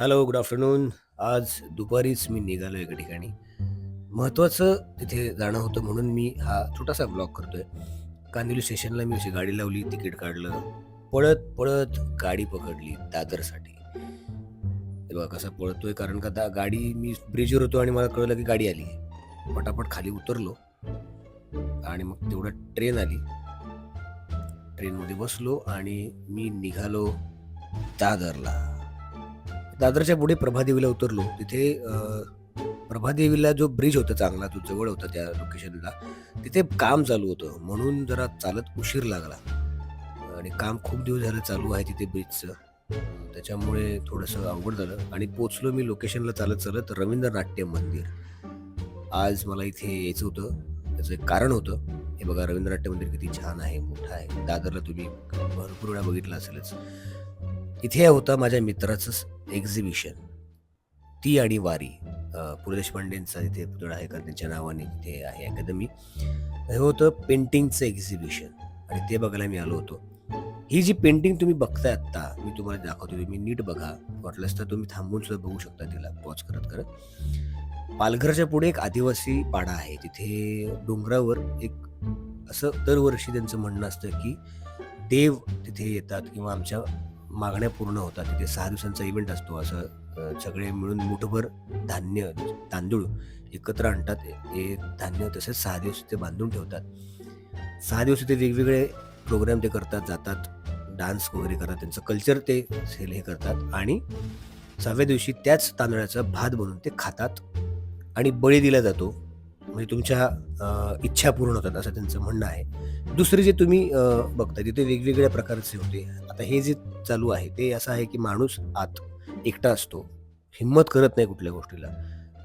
Hello good afternoon आज दुपारीच मी निघालो एका ठिकाणी. महत्त्वाचं तिथे जाणं होतं म्हणून मी हा छोटासा ब्लॉग करतोय. कांदिवली स्टेशनला मी अशी गाडी लावली तिकीट काढलं. पळत पळत गाडी पकडली दादरसाठी. तेव्हा कसा पळतोय कारण का दा गाडी मी ब्रिजवर होतो आणि मला कळलं की गाडी आली. पटापट खाली उतरलो. आणि मग तेवढं ट्रेन आली. ट्रेनमध्ये बसलो आणि मी निघालो दादरला. दादरच्या पुढे प्रभादेवीला उतरलो. तिथे प्रभादेवीला जो ब्रिज होता चांगला तो जवळ होता त्या लोकेशनला तिथे काम चालू होतं. म्हणून जरा चालत उशीर लागला. आणि काम खूप दिवस झालं चालू आहे तिथे ब्रिजचं त्याच्यामुळे थोडंसं अवघड झालं. आणि पोचलो मी लोकेशनला चालत चालत रवींद्र नाट्य मंदिर. आज मला इथे यायचं होतं. त्याचं एक कारण होतं. हे बघा रवींद्र नाट्य मंदिर किती छान आहे मोठं आहे. दादरला तुम्ही भरपूर वेळा बघितलं असेलच. इथे होता माझ्या मित्राचं एक्झिबिशन ती आणि वारी. पु देशपांडेंचा इथे पुतळा आहे का त्यांच्या नावाने तिथे आहे अकादमी हे होतं पेंटिंगचं एक्झिबिशन आणि ते बघायला मी आलो होतो. ही जी पेंटिंग तुम्ही बघताय आत्ता मी तुम्हाला दाखवतो तुम्ही नीट बघा. वाटलंच तर तुम्ही थांबून सुद्धा बघू शकता तिला पॉज करत करत. पालघरच्या पुढे एक आदिवासी पाडा आहे. तिथे डोंगरावर एक असं दरवर्षी त्यांचं म्हणणं असतं की देव तिथे येतात किंवा आमच्या मागण्या पूर्ण होतात. तिथे सहा दिवसांचा इव्हेंट असतो. असं सगळे मिळून मुठभर धान्य तांदूळ एकत्र आणतात. हे धान्य तसेच सहा दिवस ते बांधून ठेवतात. सहा दिवस ते वेगवेगळे प्रोग्राम ते करतात. जातात डान्स वगैरे करतात. त्यांचं कल्चर ते सेल हे करतात. आणि सहाव्या दिवशी त्याच तांदळाचा भात बनवून ते खातात. आणि बळी दिला जातो. म्हणजे तुमच्या इच्छा पूर्ण होतात असं त्यांचं म्हणणं आहे. दुसरे जे तुम्ही बघता तिथे वेगवेगळ्या प्रकारचे होते. आता हे जे चालू आहे ते असं आहे की माणूस आत एकटा असतो. हिंमत करत नाही कुठल्या गोष्टीला.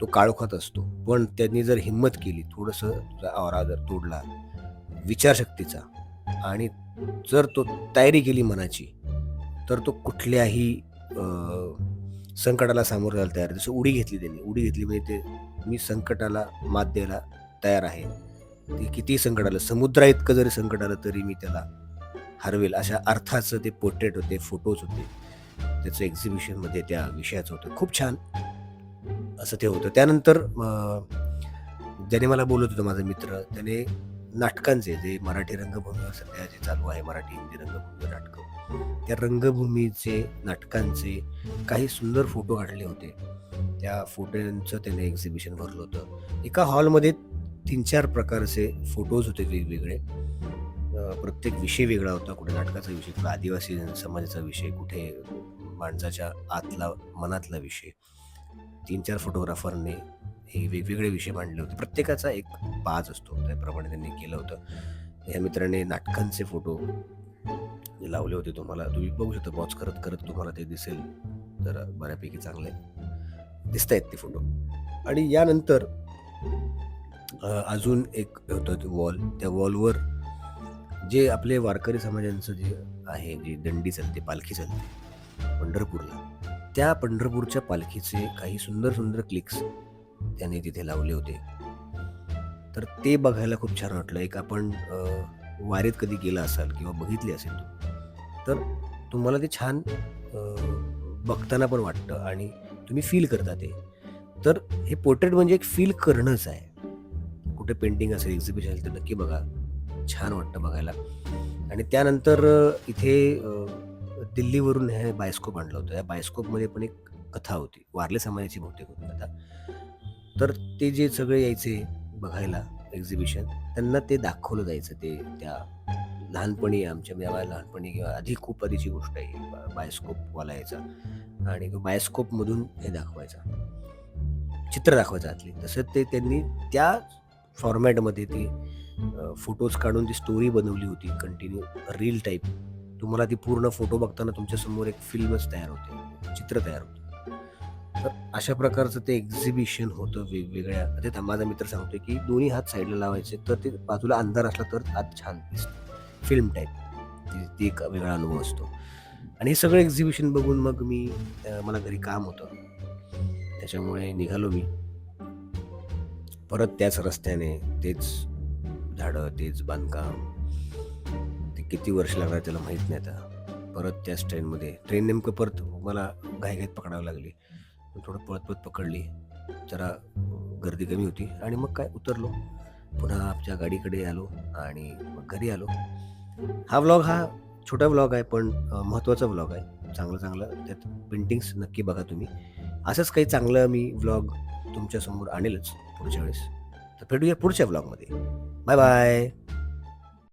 तो काळोखात असतो. पण त्यांनी जर हिंमत केली थोडंसं तुझा आवरा जर तोडला विचारशक्तीचा आणि जर तो तयारी केली मनाची तर तो कुठल्याही संकटाला सामोरं जायला तयार जसं उडी घेतली त्यांनी. उडी घेतली म्हणजे ते मी संकटाला मात द्यायला तयार आहे. ते किती संकट आलं समुद्रा इतकं जरी संकट आलं तरी मी त्याला हरवेल. अशा अर्थाचं ते पोर्ट्रेट होते फोटोज होते. त्याचं एक्झिबिशनमध्ये त्या विषयाचं होतं. खूप छान असं ते होतं. त्यानंतर ज्याने मला बोलत होतं माझा मित्र त्याने नाटकांचे जे मराठी रंगभूमीवर सध्या जे चालू आहे मराठी हिंदी रंगभूमीवर नाटकं त्या रंगभूमीचे नाटकांचे काही सुंदर फोटो काढले होते. त्या फोटोंचं त्याने एक्झिबिशन भरलं होतं. एका हॉलमध्ये तीन चार प्रकारचे फोटोज होते वेगवेगळे. प्रत्येक विषय वेगळा होता. कुठे नाटकाचा विषय कुठे आदिवासी समाजाचा विषय कुठे माणसाच्या आतला मनातला विषय. तीन चार फोटोग्राफरने हे वेगवेगळे विषय मांडले होते. प्रत्येकाचा एक बाज असतो. त्याप्रमाणे त्यांनी केलं होतं. या मित्राने नाटकांचे फोटो लावले होते तुम्हाला. तुम्ही बघू शकता वॉच करत करत तुम्हाला ते दिसेल. तर बऱ्यापैकी चांगले. दिसत आहेत ते फोटो. आणि यानंतर अजून एक होतं ते वॉल. त्या वॉलवर जे आपले वारकरी समाजांचं जे आहे जी दंडी चालते पालखी चालते पंढरपूरला त्या पंढरपूरच्या पालखीचे काही सुंदर सुंदर क्लिक्स त्याने तिथे लावले होते. तर ते बघायला खूप छान वाटलं. एक आपण वारीत कधी गेला असाल किंवा बघितली असेल तर तुम्हाला ते छान बघताना पण वाटतं आणि तुम्ही फील करता ते. तर हे पोर्ट्रेट म्हणजे एक फील करणंच आहे. कुठे पेंटिंग असेल एक्झिबिशन असेल तर नक्की बघा. छान वाटतं बघायला. आणि त्यानंतर इथे दिल्लीवरून हे बायस्कोप आणलं होतं. या बायस्कोपमध्ये पण एक कथा होती. वारले समाजाची बहुतेक होती कथा. तर ते जे सगळे यायचे बघायला एक्झिबिशन त्यांना ते दाखवलं जायचं ते त्या लहानपणी आमच्या म्हणजे आम्हाला लहानपणी किंवा आधी खूप आधीची गोष्ट आहे बायोस्कोपवाला यायचा आणि बायोस्कोपमधून हे दाखवायचा. चित्र दाखवायचं आतली. तसं ते त्यांनी त्या फॉर्मॅटमध्ये ती फोटोज काढून ती स्टोरी बनवली होती कंटिन्यू रील टाईप तुम्हाला ती पूर्ण फोटो बघताना तुमच्यासमोर एक फिल्मच तयार होते चित्र तयार होतं. तर अशा प्रकारचं ते एक्झिबिशन होतं वेगवेगळ्या. ते माझा मित्र सांगतोय की दोन्ही हात साईडला लावायचे तर ते बाजूला अंधार असला तर आत छान दिसतं फिल्म टाईप ती एक वेगळा अनुभव असतो. आणि हे सगळं एक्झिबिशन बघून मग मी मला घरी काम होतं. त्याच्यामुळे निघालो मी. परत त्याच रस्त्याने तेच झाडं तेच बांधकाम. ते किती वर्ष लागणार त्याला माहीत नाही आता. परत त्याच ट्रेनमध्ये ट्रेन नेमकं परत मला घाईघाईत पकडावी लागली. थोडं पळत पळत पकडली. जरा गर्दी कमी होती आणि मग काय उतरलो. पुन्हा आमच्या गाडीकडे आलो आणि मग घरी आलो. हा व्लॉग हा छोटा व्लॉग आहे पण महत्त्वाचा व्लॉग आहे. चांगलं चांगलं त्यात पेंटिंग्स नक्की बघा तुम्ही. असंच काही चांगलं मी व्लॉग तुमच्यासमोर आणेलच पुढच्या वेळेस. तर भेटूया पुढच्या व्लॉगमध्ये बाय बाय